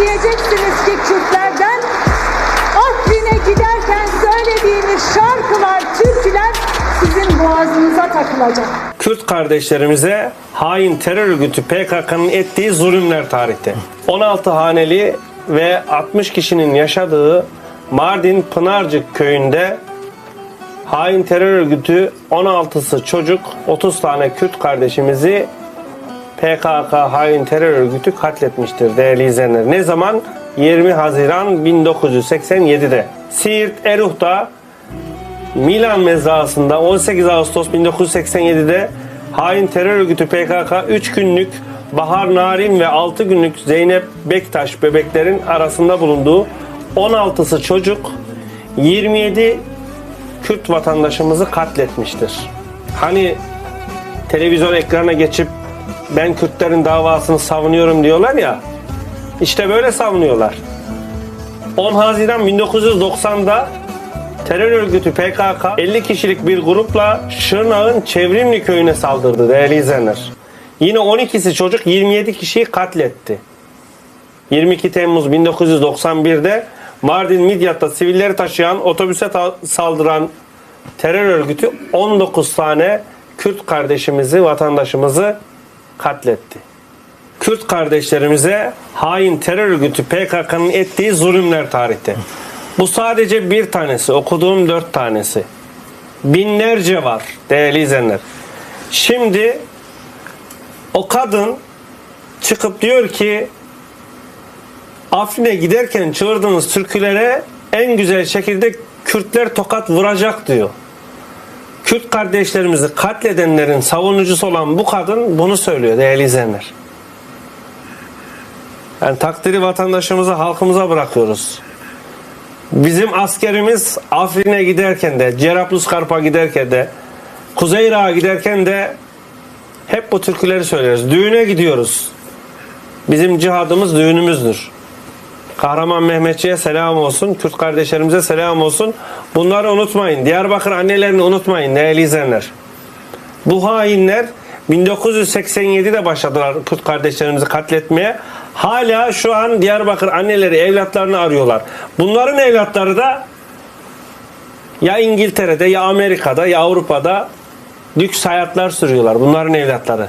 diyeceksiniz ki Kürtlerden Afrin'e giderken söylediğiniz şarkılar, türküler sizin boğazınıza takılacak. Kürt kardeşlerimize hain terör örgütü PKK'nın ettiği zulümler tarihte. 16 haneli ve 60 kişinin yaşadığı Mardin Pınarcık köyünde hain terör örgütü 16'sı çocuk 30 tane Kürt kardeşimizi PKK hain terör örgütü katletmiştir değerli izleyenler. Ne zaman? 20 Haziran 1987'de. Siirt Eruh'ta Milan mezrasında 18 Ağustos 1987'de hain terör örgütü PKK 3 günlük Bahar Narin ve 6 günlük Zeynep Bektaş bebeklerin arasında bulunduğu 16'sı çocuk 27 Kürt vatandaşımızı katletmiştir. Hani televizyon ekranına geçip ben Kürtlerin davasını savunuyorum diyorlar ya işte böyle savunuyorlar. 10 Haziran 1990'da terör örgütü PKK 50 kişilik bir grupla Şırnak'ın Çevrimli köyüne saldırdı değerli izleyenler. Yine 12'si çocuk 27 kişiyi katletti. 22 Temmuz 1991'de Mardin Midyat'ta sivilleri taşıyan otobüse ta- saldıran terör örgütü 19 tane Kürt kardeşimizi, vatandaşımızı katletti. Kürt kardeşlerimize hain terör örgütü PKK'nın ettiği zulümler tarihte. Bu sadece bir tanesi, okuduğum dört tanesi. Binlerce var değerli izleyenler. Şimdi o kadın çıkıp diyor ki Afrin'e giderken çığırdığınız türkülere en güzel şekilde Kürtler tokat vuracak diyor. Kürt kardeşlerimizi katledenlerin savunucusu olan bu kadın bunu söylüyor değerli izleyenler. Yani takdiri vatandaşımıza, halkımıza bırakıyoruz. Bizim askerimiz Afrin'e giderken de, Cerablusgarp'a giderken de, Kuzey Irak'a giderken de hep bu türküleri söyleriz. Düğüne gidiyoruz. Bizim cihadımız düğünümüzdür. Kahraman Mehmetçi'ye selam olsun. Kürt kardeşlerimize selam olsun. Bunları unutmayın. Diyarbakır annelerini unutmayın değerli izleyenler. Bu hainler 1987'de başladılar Kürt kardeşlerimizi katletmeye. Hala şu an Diyarbakır anneleri evlatlarını arıyorlar. Bunların evlatları da ya İngiltere'de ya Amerika'da ya Avrupa'da lüks hayatlar sürüyorlar. Bunların evlatları.